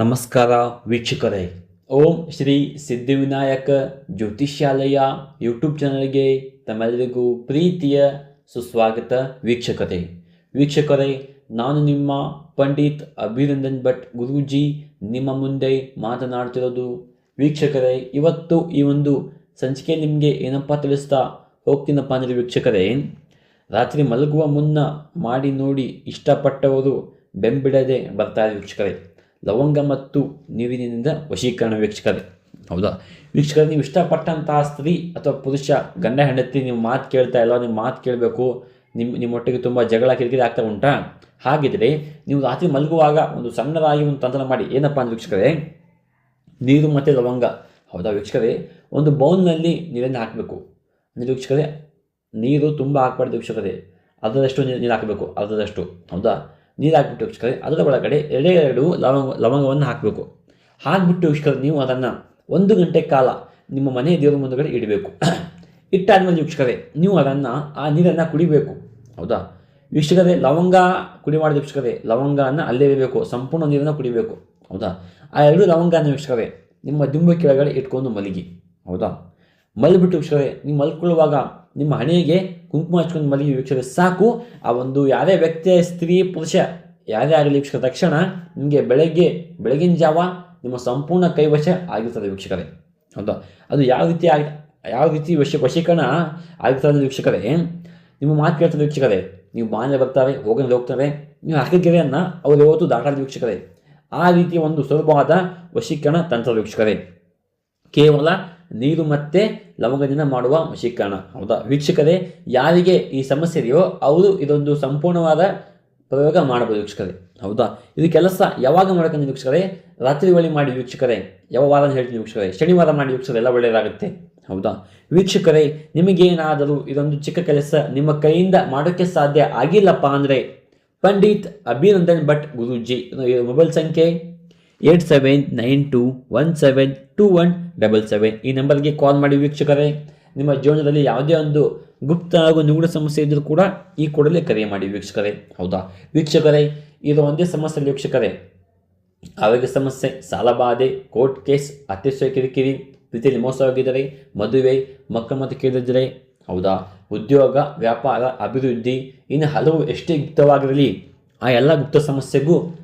ನಮಸ್ಕಾರ ವೀಕ್ಷಕರೇ. ಓಂ ಶ್ರೀ ಸಿದ್ಧಿವಿನಾಯಕ ಜ್ಯೋತಿಷ್ಯಾಲಯ ಯೂಟ್ಯೂಬ್ ಚಾನಲ್ಗೆ ತಮ್ಮೆಲ್ಲರಿಗೂ ಪ್ರೀತಿಯ ಸುಸ್ವಾಗತ ವೀಕ್ಷಕರೇ. ವೀಕ್ಷಕರೇ, ನಾನು ನಿಮ್ಮ ಪಂಡಿತ್ ಅಭಿನಂದನ್ ಭಟ್ ಗುರೂಜಿ ನಿಮ್ಮ ಮುಂದೆ ಮಾತನಾಡ್ತಿರೋದು. ವೀಕ್ಷಕರೇ, ಇವತ್ತು ಈ ಒಂದು ಸಂಚಿಕೆ ನಿಮಗೆ ಏನಪ್ಪ ತಿಳಿಸ್ತಾ ಹೋಗ್ತೀನಪ್ಪ ಅಂದರೆ ವೀಕ್ಷಕರೇ, ರಾತ್ರಿ ಮಲಗುವ ಮುನ್ನ ಮಾಡಿ ನೋಡಿ ಇಷ್ಟಪಟ್ಟವರು ಬೆಂಬಿಡದೆ ಬರ್ತಾರೆ ವೀಕ್ಷಕರೇ. ಲವಂಗ ಮತ್ತು ನೀರಿನಿಂದ ವಶೀಕರಣ ವೀಕ್ಷಕರೇ. ಹೌದಾ? ವೀಕ್ಷಕರೇ, ನೀವು ಇಷ್ಟಪಟ್ಟಂತಹ ಸ್ತ್ರೀ ಅಥವಾ ಪುರುಷ, ಗಂಡ, ಹೆಂಡತಿ, ನೀವು ಮಾತು ಕೇಳ್ತಾ ಇಲ್ಲ ನಿಮ್ಮ ಮಾತು ಕೇಳಬೇಕು ನಿಮ್ಮ ನಿಮ್ಮೊಟ್ಟಿಗೆ ತುಂಬ ಜಗಳ, ಕಿರಿಕಿರಿ ಆಗ್ತಾ ಉಂಟಾ? ಹಾಗಿದ್ರೆ ನೀವು ರಾತ್ರಿ ಮಲಗುವಾಗ ಒಂದು ಸಣ್ಣದಾಗಿ ಒಂದು ತಂತ್ರ ಮಾಡಿ. ಏನಪ್ಪ ಅಂದ್ರೆ ವೀಕ್ಷಕರೇ, ನೀರು ಮತ್ತು ಲವಂಗ. ಹೌದಾ ವೀಕ್ಷಕರೇ? ಒಂದು ಬೌಲ್ನಲ್ಲಿ ನೀರನ್ನು ಹಾಕಬೇಕು. ಅಂದರೆ ವೀಕ್ಷಕರೇ, ನೀರು ತುಂಬ ಹಾಕಬಾರ್ದು ವೀಕ್ಷಕರೇ. ಅದರಷ್ಟು ನೀರು ನೀರು ಹಾಕಬೇಕು. ಅದರಷ್ಟು ಹೌದಾ? ನೀರು ಹಾಕ್ಬಿಟ್ಟು ಅದರ ಒಳಗಡೆ ಎರಡೆರಡು ಎರಡು ಲವಂಗ, ಲವಂಗವನ್ನು ಹಾಕಬೇಕು. ಹಾಕ್ಬಿಟ್ಟು ವೀಕ್ಷಕರೇ, ನೀವು ಅದನ್ನು ಒಂದು ಗಂಟೆ ಕಾಲ ನಿಮ್ಮ ಮನೆ ದೇವರ ಮುಂದುಗಡೆ ಇಡಬೇಕು. ಇಟ್ಟಾದ್ಮೇಲೆ ವೀಕ್ಷಕರೇ, ನೀವು ಅದನ್ನು ಆ ನೀರನ್ನು ಕುಡಿಬೇಕು. ಹೌದಾ? ವೀಕ್ಷಕರೇ, ಲವಂಗ ಕುಡಿ ಮಾಡಿದ ವೀಕ್ಷಕರೇ, ಲವಂಗನ ಅಲ್ಲೇ ಇರಬೇಕು ಸಂಪೂರ್ಣ ನೀರನ್ನು ಕುಡಿಬೇಕು. ಹೌದಾ? ಆ ಎರಡು ಲವಂಗನ ವೀಕ್ಷಕರೇ, ನಿಮ್ಮ ದಿಂಬು ಕೆಳಗಡೆ ಇಟ್ಕೊಂಡು ಮಲಗಿ. ಹೌದಾ? ಮಲಗಿಬಿಟ್ಟು ವೀಕ್ಷಕರೇ, ನೀವು ಮಲ್ಕೊಳ್ಳುವಾಗ ನಿಮ್ಮ ಹಣೆಗೆ ಕುಂಕುಮ ಹಚ್ಕೊಂಡು ಮಲಗಿ ವೀಕ್ಷಿಸಿದ್ರೆ ಸಾಕು. ಆ ಒಂದು ಯಾರೇ ವ್ಯಕ್ತಿಯ ಸ್ತ್ರೀ ಪುರುಷ, ಯಾವುದೇ ಆಗಲಿ ವೀಕ್ಷಕ ತಕ್ಷಣ ನಿಮಗೆ ಬೆಳಗ್ಗೆ, ಬೆಳಗಿನ ಜಾವ ನಿಮ್ಮ ಸಂಪೂರ್ಣ ಕೈವಶ ಆಗಿರ್ತದೆ ವೀಕ್ಷಕರೇ. ಹೌದಾ? ಅದು ಯಾವ ರೀತಿ ಆಗಿ, ಯಾವ ರೀತಿ ವಶ, ವಶೀಕರಣ ಆಗಿರ್ತದೆ ವೀಕ್ಷಕರೇ, ನಿಮ್ಮ ಮಾತು ಕೇಳ್ತಾರೆ ವೀಕ್ಷಕರೇ. ನೀವು ಬಾಂಧವ್ಯ ಬರ್ತಾರೆ ಹೋಗಲಿ ಹೋಗ್ತಾರೆ. ನೀವು ಹಾಕಿಗೆರೆಯನ್ನು ಅವರು ಯಾವತ್ತು ದಾಟಾದ ವೀಕ್ಷಕರೇ. ಆ ರೀತಿಯ ಒಂದು ಸುಲಭವಾದ ವಶೀಕರಣ ತಂತ್ರ ವೀಕ್ಷಕರೇ. ಕೇವಲ ನೀರು ಮತ್ತೆ ಲವಂಗದಿಂದ ಮಾಡುವ ವಶೀಕರಣ ಹೌದಾ? ವೀಕ್ಷಕರೇ, ಯಾರಿಗೆ ಈ ಸಮಸ್ಯೆ ಇದೆಯೋ ಅವರು ಇದೊಂದು ಸಂಪೂರ್ಣವಾದ ಪ್ರಯೋಗ ಮಾಡಬಹುದು ವೀಕ್ಷಕರೇ. ಹೌದಾ? ಇದು ಕೆಲಸ ಯಾವಾಗ ಮಾಡ್ಕೊಂಡು ವೀಕ್ಷಕರೇ? ರಾತ್ರಿ ವೇಳೆ ಮಾಡಿ ವೀಕ್ಷಕರೇ. ಯಾವ ವಾರ ಹೇಳ್ತೀನಿ ವೀಕ್ಷಕರೇ. ಶನಿವಾರ ಮಾಡಿ ವೀಕ್ಷಕರೇ, ಎಲ್ಲ ಒಳ್ಳೆಯದಾಗುತ್ತೆ. ಹೌದಾ? ವೀಕ್ಷಕರೇ, ನಿಮಗೇನಾದರೂ ಇದೊಂದು ಚಿಕ್ಕ ಕೆಲಸ ನಿಮ್ಮ ಕೈಯಿಂದ ಮಾಡೋಕ್ಕೆ ಸಾಧ್ಯ ಆಗಿಲ್ಲಪ್ಪ ಅಂದರೆ ಪಂಡಿತ್ ಅಭಿನಂದನ್ ಭಟ್ ಗುರೂಜಿ. ಮೊಬೈಲ್ ಸಂಖ್ಯೆ eight seven nine two one seven two one double seven ಈ ನಂಬರ್ಗೆ ಕಾಲ್ ಮಾಡಿ ವೀಕ್ಷಕರೇ. ನಿಮ್ಮ ಜೀವನದಲ್ಲಿ ಯಾವುದೇ ಒಂದು ಗುಪ್ತ ಹಾಗೂ ನಿಗೂಢ ಸಮಸ್ಯೆ ಇದ್ದರೂ ಕೂಡ ಈ ಕೂಡಲೇ ಕರೆ ಮಾಡಿ ವೀಕ್ಷಕರೇ. ಹೌದಾ? ವೀಕ್ಷಕರೇ, ಇದು ಒಂದೇ ಸಮಸ್ಯೆ ವೀಕ್ಷಕರೇ. ಆರೋಗ್ಯ ಸಮಸ್ಯೆ ಸಾಲಬಾಧೆ ಕೋರ್ಟ್ ಕೇಸ್ ಅತಿಶಯ ಕಿರಿಕಿರಿ, ರೀತಿಯಲ್ಲಿ ಮೋಸವಾಗಿದ್ದರೆ ಮದುವೆ, ಮಕ್ಕಳ ಮತ್ತು ಕೇಳಿದರೆ, ಹೌದಾ? ಉದ್ಯೋಗ, ವ್ಯಾಪಾರ, ಅಭಿವೃದ್ಧಿ, ಇನ್ನು ಹಲವು ಎಷ್ಟೇ ಗುಪ್ತವಾಗಿರಲಿ, ಆ ಎಲ್ಲ ಗುಪ್ತ ಸಮಸ್ಯೆಗೂ